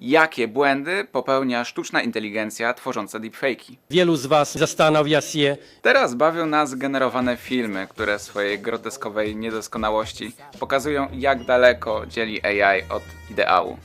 jakie błędy popełnia sztuczna inteligencja tworząca deepfake'i. Wielu z Was zastanawia się, Teraz bawią nas generowane filmy, które w swojej groteskowej niedoskonałości pokazują, jak daleko dzieli AI od ideału.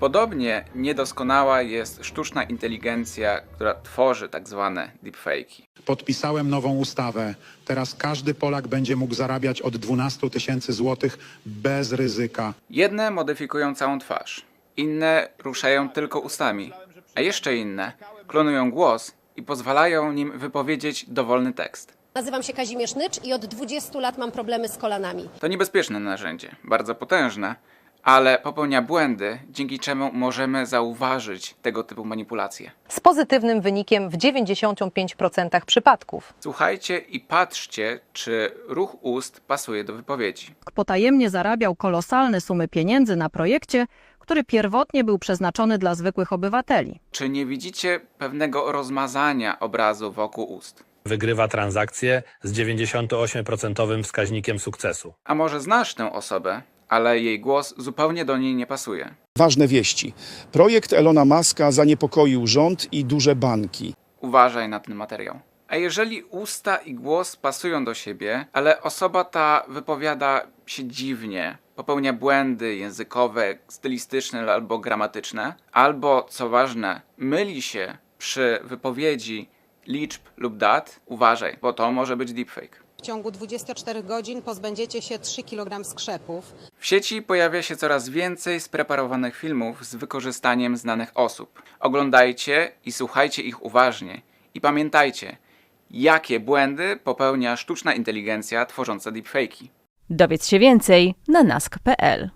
Podobnie niedoskonała jest sztuczna inteligencja, która tworzy tak zwane deepfake'i. Podpisałem nową ustawę. Teraz każdy Polak będzie mógł zarabiać od 12 tysięcy złotych bez ryzyka. Jedne modyfikują całą twarz, inne ruszają tylko ustami, a jeszcze inne klonują głos i pozwalają nim wypowiedzieć dowolny tekst. Nazywam się Kazimierz Nycz i od 20 lat mam problemy z kolanami. To niebezpieczne narzędzie, bardzo potężne, ale popełnia błędy, dzięki czemu możemy zauważyć tego typu manipulacje. z pozytywnym wynikiem w 95% przypadków. Słuchajcie i patrzcie, czy ruch ust pasuje do wypowiedzi. potajemnie zarabiał kolosalne sumy pieniędzy na projekcie, który pierwotnie był przeznaczony dla zwykłych obywateli. Czy nie widzicie pewnego rozmazania obrazu wokół ust? Wygrywa transakcję z 98% wskaźnikiem sukcesu. A może znasz tę osobę, ale jej głos zupełnie do niej nie pasuje? Ważne wieści. Projekt Elona Muska zaniepokoił rząd i duże banki. Uważaj na ten materiał. A jeżeli usta i głos pasują do siebie, ale osoba ta wypowiada się dziwnie, popełnia błędy językowe, stylistyczne albo gramatyczne, albo co ważne, myli się przy wypowiedzi liczb lub dat, uważaj, bo to może być deepfake. W ciągu 24 godzin pozbędziecie się 3 kg skrzepów. W sieci pojawia się coraz więcej spreparowanych filmów z wykorzystaniem znanych osób. Oglądajcie i słuchajcie ich uważnie i pamiętajcie, jakie błędy popełnia sztuczna inteligencja tworząca deepfake'i. Dowiedz się więcej na nask.pl.